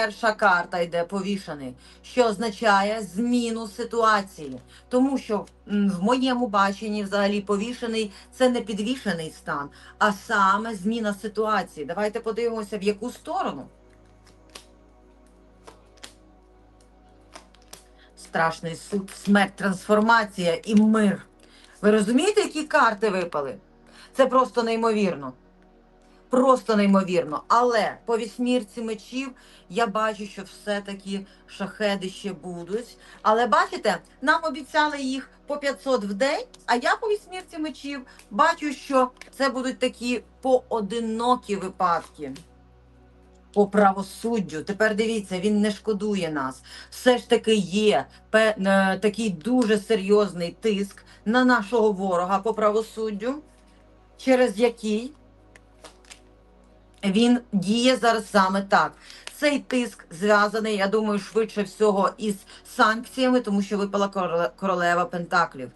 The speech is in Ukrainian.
Перша карта йде повішений, що означає зміну ситуації. Тому що в моєму баченні взагалі повішений це не підвішений стан, а саме зміна ситуації. Давайте подивимося, в яку сторону. Страшний суд, смерть, трансформація і мир. Ви розумієте, які карти випали? Це просто неймовірно. Просто неймовірно. Але по вісьмірці мечів я бачу, що все-таки шахеди ще будуть. Але бачите, нам обіцяли їх по 500 в день, а я по вісьмірці мечів бачу, що це будуть такі поодинокі випадки. По правосуддю. Тепер дивіться, він не шкодує нас. Все ж таки є пе- е, такий дуже серйозний тиск на нашого ворога по правосуддю, через який він діє зараз саме так. Цей тиск зв'язаний, я думаю, швидше всього із санкціями, тому що випала короле- королева Пентаклів.